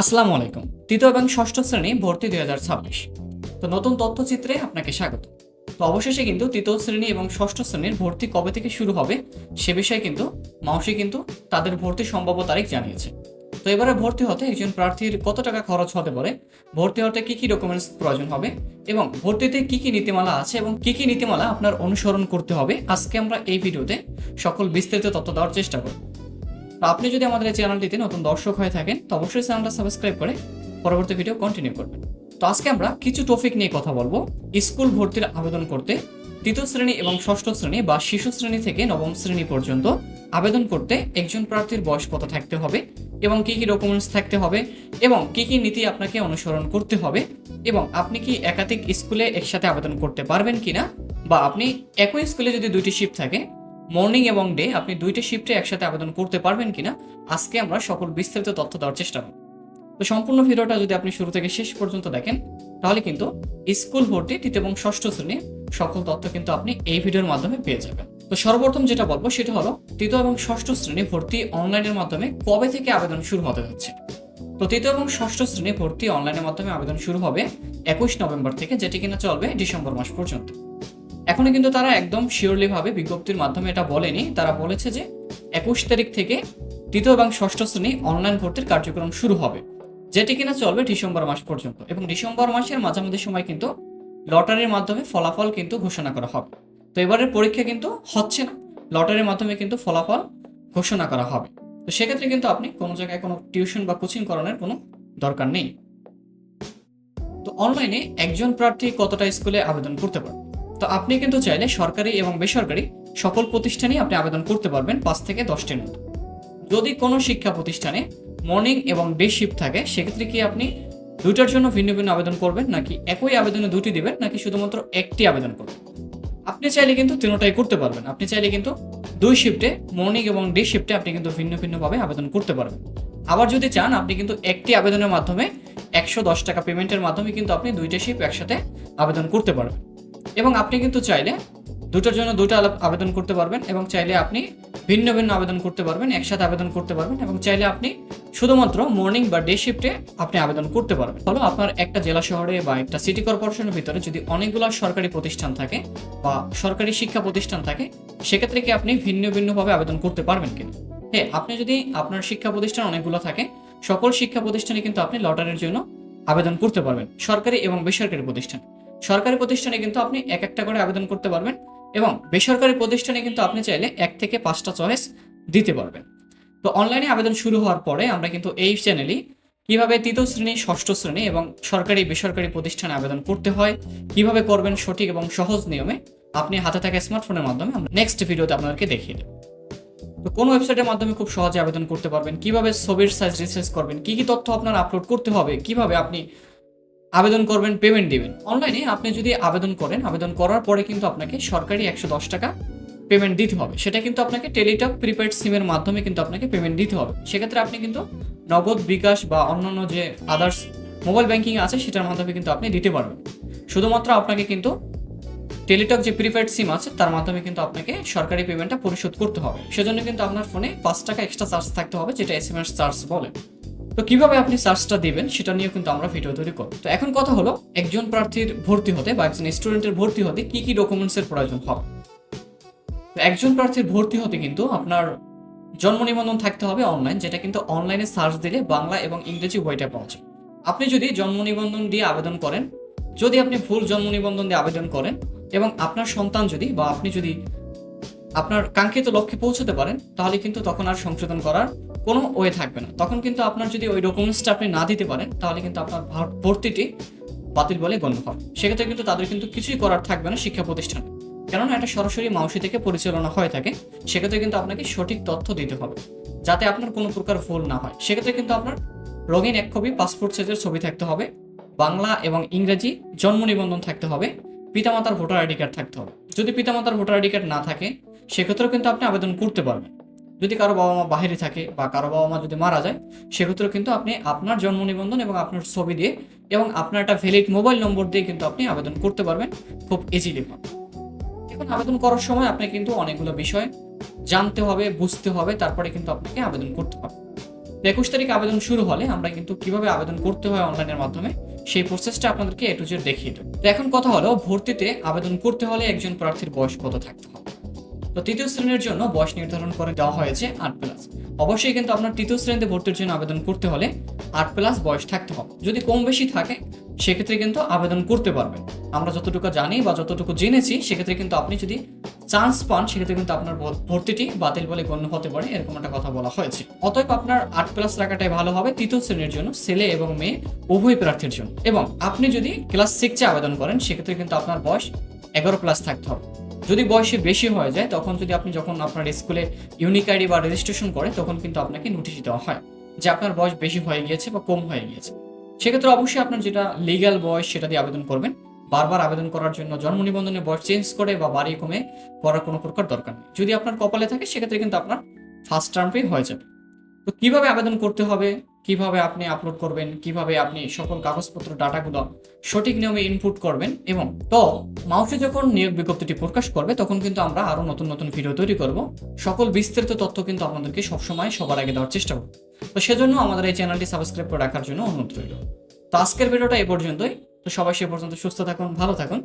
আসসালামু আলাইকুম। তৃতীয় এবং ষষ্ঠ শ্রেণি, ভর্তি দুই হাজার ছাব্বিশ। তো নতুন তথ্যচিত্রে আপনাকে স্বাগত। তো অবশেষে কিন্তু তৃতীয় শ্রেণি এবং ষষ্ঠ শ্রেণির ভর্তি কবে থেকে শুরু হবে, সে বিষয়ে কিন্তু মাউসি কিন্তু তাদের ভর্তি সম্ভাব্য তারিখ জানিয়েছে। তো এবারে ভর্তি হতে একজন প্রার্থীর কত টাকা খরচ হতে পারে, ভর্তি হতে কি কি ডকুমেন্টস প্রয়োজন হবে এবং ভর্তিতে কি কি নীতিমালা আছে এবং কি কি নীতিমালা আপনার অনুসরণ করতে হবে, আজকে আমরা এই ভিডিওতে সকল বিস্তারিত তথ্য দেওয়ার চেষ্টা করব। তো আপনি যদি আমাদের এই চ্যানেলটিতে নতুন দর্শক হয়ে থাকেন, তো অবশ্যই চ্যানেলটা সাবস্ক্রাইব করে পরবর্তী ভিডিও কন্টিনিউ করবেন। তো আজকে আমরা কিছু টপিক নিয়ে কথা বলব। স্কুল ভর্তির আবেদন করতে তৃতীয় শ্রেণি এবং ষষ্ঠ শ্রেণি বা শিশু শ্রেণি থেকে নবম শ্রেণি পর্যন্ত আবেদন করতে একজন প্রার্থীর বয়স কত থাকতে হবে এবং কি কি ডকুমেন্টস থাকতে হবে এবং কি কি নীতি আপনাকে অনুসরণ করতে হবে এবং আপনি কি একাধিক স্কুলে একসাথে আবেদন করতে পারবেন কিনা বা আপনি একই স্কুলে যদি দুইটি শিফট থাকে মর্নিং এবং ডে আপনি দুইটা শিফটে একসাথে আবেদন করতে পারবেন কিনা, আজকে আমরা সকল বিস্তারিত তথ্য দেওয়ার চেষ্টা করব। তো সম্পূর্ণ ভিডিওটা যদি আপনি শুরু থেকে শেষ পর্যন্ত দেখেন, তাহলে কিন্তু স্কুল ভর্তি, তৃতীয় এবং ষষ্ঠ শ্রেণির সকল তথ্য কিন্তু আপনি এই ভিডিওর মাধ্যমে পেয়ে যাবেন। তো সর্বপ্রথম যেটা বলব সেটা হলো, তৃতীয় এবং ষষ্ঠ শ্রেণি ভর্তি অনলাইনের মাধ্যমে কবে থেকে আবেদন শুরু হতে যাচ্ছে তো তৃতীয় এবং ষষ্ঠ শ্রেণি ভর্তি অনলাইনের মাধ্যমে আবেদন শুরু হবে একুশ নভেম্বর থেকে, যেটি কিনা চলবে ডিসেম্বর মাস পর্যন্ত। এখনও কিন্তু তারা একদম শিওরলি ভাবে বিজ্ঞপ্তির মাধ্যমে এটা বলেনি। তারা বলেছে যে একুশ তারিখ থেকে তৃতীয় এবং ষষ্ঠ শ্রেণি অনলাইন ভর্তির কার্যক্রম শুরু হবে, যেটি কিনা চলবে ডিসেম্বর মাস পর্যন্ত এবং ডিসেম্বর মাসের মাঝামাঝি সময় কিন্তু লটারির মাধ্যমে ফলাফল কিন্তু ঘোষণা করা হবে। তো এবারের পরীক্ষা কিন্তু হচ্ছে না, লটারির মাধ্যমে কিন্তু ফলাফল ঘোষণা করা হবে। তো সেক্ষেত্রে কিন্তু আপনি কোনো জায়গায় কোনো টিউশন বা কোচিং করানোর কোনো দরকার নেই। তো অনলাইনে একজন প্রার্থী কতটা স্কুলে আবেদন করতে পারবে? তো আপনি কিন্তু চাইলে সরকারি এবং বেসরকারি সকল প্রতিষ্ঠানেই আপনি আবেদন করতে পারবেন পাঁচ থেকে দশটির মতো যদি কোনো শিক্ষা প্রতিষ্ঠানে মর্নিং এবং ডে শিফট থাকে, সেক্ষেত্রে কি আপনি দুইটার জন্য ভিন্ন ভিন্ন আবেদন করবেন? নাকি একই আবেদনে দুটি দিবেন? নাকি শুধুমাত্র একটি আবেদন করবেন? আপনি চাইলে কিন্তু তিনোটাই করতে পারবেন। আপনি চাইলে কিন্তু দুই শিফটে মর্নিং এবং ডে শিফটে আপনি কিন্তু ভিন্ন ভিন্নভাবে আবেদন করতে পারবেন। আবার যদি চান, আপনি কিন্তু একটি আবেদনের মাধ্যমে একশো দশ টাকা পেমেন্টের মাধ্যমে কিন্তু আপনি দুইটা শিফট একসাথে আবেদন করতে পারবেন। এবং আপনি কিন্তু চাইলে দুটোর জন্য দুটো আবেদন করতে পারবেন এবং চাইলে আপনি ভিন্ন ভিন্ন আবেদন করতে পারবেন, একসাথে আবেদন করতে পারবেন এবং চাইলে আপনি শুধুমাত্র মর্নিং বা ডে শিফটে আপনি আবেদন করতে পারবেন। হলো আপনার একটা জেলা শহরে বা একটা সিটি কর্পোরেশনের ভিতরে যদি অনেকগুলো সরকারি প্রতিষ্ঠান থাকে বা সরকারি শিক্ষা প্রতিষ্ঠান থাকে, সেক্ষেত্রে কি আপনি ভিন্ন ভিন্নভাবে আবেদন করতে পারবেন কিনা? হ্যাঁ আপনি যদি আপনার শিক্ষা প্রতিষ্ঠান অনেকগুলো থাকে, সকল শিক্ষা প্রতিষ্ঠানে কিন্তু আপনি লটারির জন্য আবেদন করতে পারবেন, সরকারি এবং বেসরকারি প্রতিষ্ঠান। সরকারি প্রতিষ্ঠানে কিন্তু আপনি এক একটা করে আবেদন করতে পারবেন এবং বেসরকারি প্রতিষ্ঠানে কিন্তু আপনি চাইলে এক থেকে পাঁচটা চয়েস দিতে পারবেন। তো অনলাইনে আবেদন শুরু হওয়ার পরে আমরা কিন্তু এই চ্যানেলই কীভাবে তৃতীয় শ্রেণি, ষষ্ঠ শ্রেণি এবং সরকারি, বেসরকারি প্রতিষ্ঠানে আবেদন করতে হয়, কীভাবে করবেন সঠিক এবং সহজ নিয়মে আপনি হাতে থাকা স্মার্টফোনের মাধ্যমে আমরা নেক্সট ভিডিওতে আপনাদেরকে দেখিয়ে দেব। তো কোন ওয়েবসাইটের মাধ্যমে খুব সহজে আবেদন করতে পারবেন? কীভাবে ছবির সাইজ রিসার্চ করবেন? কি কি তথ্য আপনার আপলোড করতে হবে? কীভাবে আপনি আবেদন করবেন পেমেন্ট দিবেন। অনলাইনে আপনি যদি আবেদন করেন, আবেদন করার পরে কিন্তু আপনাকে সরকারি একশো দশ টাকা পেমেন্ট দিতে হবে। সেটা কিন্তু আপনাকে টেলিটক প্রিপেড সিমের মাধ্যমে কিন্তু আপনাকে পেমেন্ট দিতে হবে। সেক্ষেত্রে আপনি কিন্তু নগদ বিকাশ বা অন্যান্য যে আদার্স মোবাইল ব্যাংকিং আছে, সেটার মাধ্যমে কিন্তু আপনি দিতে পারবেন। শুধুমাত্র আপনাকে কিন্তু টেলিটক যে প্রিপেড সিম আছে, তার মাধ্যমে কিন্তু আপনাকে সরকারি পেমেন্টটা পরিশোধ করতে হবে। সেজন্য কিন্তু আপনার ফোনে পাঁচ টাকা এক্সট্রা চার্জ থাকতে হবে, যেটা এস এম এস চার্জ বলে। তো কীভাবে আপনি চার্জটা দিবেন, সেটা নিয়ে কিন্তু আমরা ভিডিও তৈরি করব। তো এখন কথা হলো, একজন প্রার্থীর ভর্তি হতে বা একজন স্টুডেন্টের ভর্তি হতে কি কি ডকুমেন্টসের প্রয়োজন হবে? তো একজন প্রার্থীর ভর্তি হতে কিন্তু আপনার জন্ম নিবন্ধন থাকতে হবে অনলাইন যেটা কিন্তু অনলাইনে সার্চ দিলে বাংলা এবং ইংরেজি বইটা পাওয়া যায়। আপনি যদি জন্ম নিবন্ধন দিয়ে আবেদন করেন, যদি আপনি ভুল জন্ম নিবন্ধন দিয়ে আবেদন করেন এবং আপনার সন্তান যদি বা আপনি যদি আপনার কাঙ্ক্ষিত লক্ষ্যে পৌঁছতে পারেন, তাহলে কিন্তু তখন আর সংশোধন করার কোনো ওয়ে থাকবে না। তখন কিন্তু আপনার যদি ওই ডকুমেন্টসটা আপনি না দিতে পারেন, তাহলে কিন্তু আপনার ভর্তিটি বাতিল বলে গণ্য হবে সেক্ষেত্রে কিন্তু তাদের কিন্তু কিছুই করার থাকবে না শিক্ষা প্রতিষ্ঠানে। কেননা এটা সরাসরি মাউসি থেকে পরিচালনা হয়ে থাকে, সেক্ষেত্রে কিন্তু আপনাকে সঠিক তথ্য দিতে হবে, যাতে আপনার কোনো প্রকার ভুল না হয়। সেক্ষেত্রে কিন্তু আপনার রঙিন এক কপি, পাসপোর্ট সাইজের ছবি থাকতে হবে, বাংলা এবং ইংরেজি জন্ম নিবন্ধন থাকতে হবে, পিতামাতার ভোটার আইডি কার্ড থাকতে হবে। যদি পিতামাতার ভোটার আইডি কার্ড না থাকে সেক্ষেত্রেও কিন্তু আপনি আবেদন করতে পারবেন। যদি কারও বাবা মা বাহিরে থাকে বা কারও বাবা মা যদি মারা যায়, সেক্ষেত্রেও কিন্তু আপনি আপনার জন্ম নিবন্ধন এবং আপনার ছবি দিয়ে এবং আপনার একটা ভ্যালিড মোবাইল নম্বর দিয়ে কিন্তু আপনি আবেদন করতে পারবেন খুব ইজিলি এখন আবেদন করার সময় আপনি কিন্তু অনেকগুলো বিষয় জানতে হবে, বুঝতে হবে, তারপরে কিন্তু আপনাকে আবেদন করতে হবে। একুশ তারিখ আবেদন শুরু হলে আমরা কিন্তু কীভাবে আবেদন করতে হয় অনলাইনের মাধ্যমে, সেই প্রসেসটা আপনাদেরকে এ টু জেড দেখিয়ে দেবো। এখন কথা হলো, ভর্তিতে আবেদন করতে হলে একজন প্রার্থীর বয়স কত থাকতে হবে? তো তৃতীয় শ্রেণির জন্য বয়স নির্ধারণ করে দেওয়া হয়েছে আট প্লাস অবশ্যই কিন্তু আপনার তৃতীয় শ্রেণীতে ভর্তির জন্য আবেদন করতে হলে আট প্লাস বয়স থাকতে হবে। যদি কম বেশি থাকে, সেক্ষেত্রে কিন্তু আবেদন করতে পারবেন। আমরা যতটুকু জানি বা যতটুকু জেনেছি, সেক্ষেত্রে কিন্তু আপনি যদি চান্স পান, সেক্ষেত্রে কিন্তু আপনার ভর্তিটি বাতিল বলে গণ্য হতে পারে, এরকম একটা কথা বলা হয়েছে। অতএব আপনার আট প্লাস রাখাটাই ভালো হবে তৃতীয় শ্রেণির জন্য, ছেলে এবং মেয়ে উভয় প্রার্থীর জন্য। এবং আপনি যদি ক্লাস সিক্সে আবেদন করেন, সেক্ষেত্রে কিন্তু আপনার বয়স এগারো প্লাস থাকতে হবে। যদি বয়সে বেশি হয়ে যায়, তখন যদি আপনি যখন আপনার স্কুলে ইউনিক আইডি বা রেজিস্ট্রেশন করে, তখন কিন্তু আপনাকে নোটিশ দেওয়া হয় যে আপনার বয়স বেশি হয়ে গিয়েছে বা কম হয়ে গিয়েছে। সেক্ষেত্রে অবশ্যই আপনার যেটা লিগ্যাল বয়স, সেটা দিয়ে আবেদন করবেন। বারবার আবেদন করার জন্য জন্ম নিবন্ধনের বয়স চেঞ্জ করে বা বাড়িয়ে কমে করার কোনো প্রকার দরকার নেই। যদি আপনার কপালে থাকে, সেক্ষেত্রে কিন্তু আপনার ফার্স্ট টার্মে হয়ে যাবে। তো কীভাবে আবেদন করতে হবে? কীভাবে আপনি আপলোড করবেন, কীভাবে আপনি সকল কাগজপত্র, ডাটাগুলো সঠিক নিয়মে ইনপুট করবেন এবং তো মাউসে যখন নিয়োগ বিজ্ঞপ্তিটি প্রকাশ করবে, তখন কিন্তু আমরা আরও নতুন নতুন ভিডিও তৈরি করব। সকল বিস্তারিত তথ্য কিন্তু আপনাদেরকে সবসময় সবার আগে দেওয়ার চেষ্টা করব। তো সেজন্য আমাদের এই চ্যানেলটি সাবস্ক্রাইব করে রাখার জন্য অনুরোধ রইল। তো আজকের ভিডিওটা এই পর্যন্তই। তো সবাই সে পর্যন্ত সুস্থ থাকুন, ভালো থাকুন।